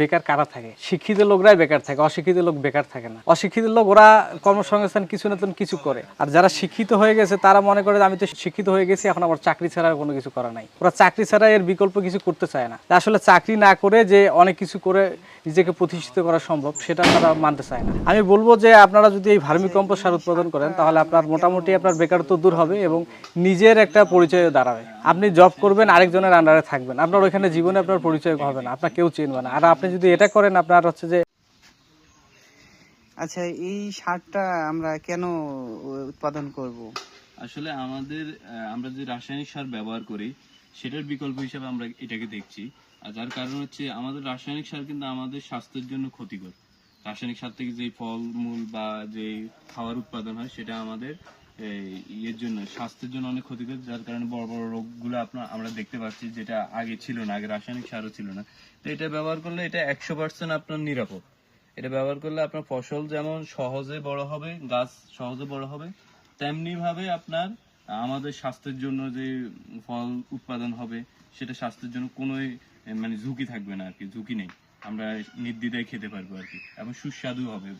বেকার কারা থাকে? শিক্ষিত লোকরাই বেকার থাকে, অশিক্ষিত লোক বেকার থাকে না। অশিক্ষিত লোক, ওরা কর্মসংস্থান কিছু না কিছু করে। আর যারা শিক্ষিত হয়ে গেছে, তারা মনে করে আমি তো শিক্ষিত হয়ে গেছি, এখন আমার চাকরি ছাড়া কোনো কিছু করা নাই। ওরা চাকরি ছাড়া এর বিকল্প কিছু করতে চায় না। আসলে চাকরি না করে যে অনেক কিছু করে নিজেকে প্রতিষ্ঠিত করা সম্ভব সেটা তারা মানতে চায় না। আমি বলব যে আপনারা যদি এই ভার্মি কম্পোস্ট সার উৎপাদন করেন তাহলে আপনার মোটামুটি আপনার বেকারত্ব দূর হবে এবং নিজের একটা পরিচয় দাঁড়াবে। আপনি জব করবেন আরেকজনের আন্ডারে থাকবেন। আপনার ওইখানে জীবনে আপনার পরিচয় হবে না আপনার কেউ চিনবে না। আর আপনি যদি এটা করেন আপনার হচ্ছে যে আচ্ছা এই সারটা আমরা কেন উৎপাদন করব? আসলে আমাদের আমরা যে রাসায়নিক সার ব্যবহার করি সেটার বিকল্প হিসেবে আমরা এটাকে দেখছি। আর যার কারণ হচ্ছে আমাদের রাসায়নিক সার কিন্তু আমাদের স্বাস্থ্যের জন্য ক্ষতিকর। রাসায়নিক সার থেকে যে ফলমূল বা যে খাবার উৎপাদন হয়, সেটা আমাদের ইয়ের জন্য, স্বাস্থ্যের জন্য অনেক ক্ষতিকর, যার কারণে বড় বড় রোগগুলো আপনার, আমরা দেখতে পাচ্ছি যেটা আগে ছিল না, আগে রাসায়নিক সারও ছিল না। তো এটা ব্যবহার করলে এটা একশো পার্সেন্ট আপনার নিরাপদ। এটা ব্যবহার করলে আপনার ফসল যেমন সহজে বড় হবে, গাছ সহজে বড় হবে তেমনি ভাবে আপনার আমাদের স্বাস্থ্যের জন্য যে ফল উৎপাদন হবে, সেটা স্বাস্থ্যের জন্য কোনো মানে ঝুঁকি থাকবে না আর কি, ঝুঁকি নেই। আমরা নির্দ্বিধায় খেতে পারব আর কি, এবং সুস্বাদু হবে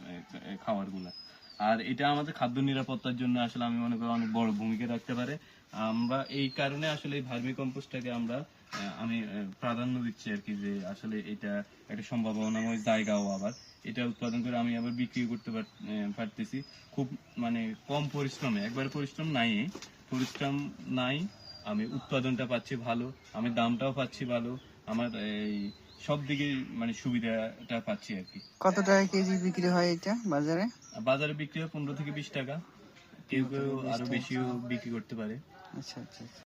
খাবারগুলা। আর এটা আমাদের খাদ্য নিরাপত্তার জন্য আসলে আমি মনে করি অনেক বড় ভূমিকা রাখতে পারে। আমরা এই কারণে আসলে এই ভার্মি কম্পোস্টটাকে আমরা আমি প্রাধান্য দিচ্ছি আর কি যে আসলে এটা একটা সম্ভাবনাময় জায়গাও আবার। এটা উৎপাদন করে আমি আবার বিক্রি করতে পার- পারতেছি। খুব মানে কম পরিশ্রমে, একবার পরিশ্রম নাই পরিশ্রম নাই। আমি উৎপাদনটা পাচ্ছি ভালো, আমি দামটাও পাচ্ছি ভালো আমার এই সব দিকে মানে সুবিধাটা পাচ্ছি আর কি। কত টাকা কেজি বিক্রি হয় এটা বাজারে? বাজারে বিক্রি হয় পনেরো থেকে বিশ টাকা। কেউ কেউ আরও বেশিও বিক্রি করতে পারে। আচ্ছা আচ্ছা আচ্ছা।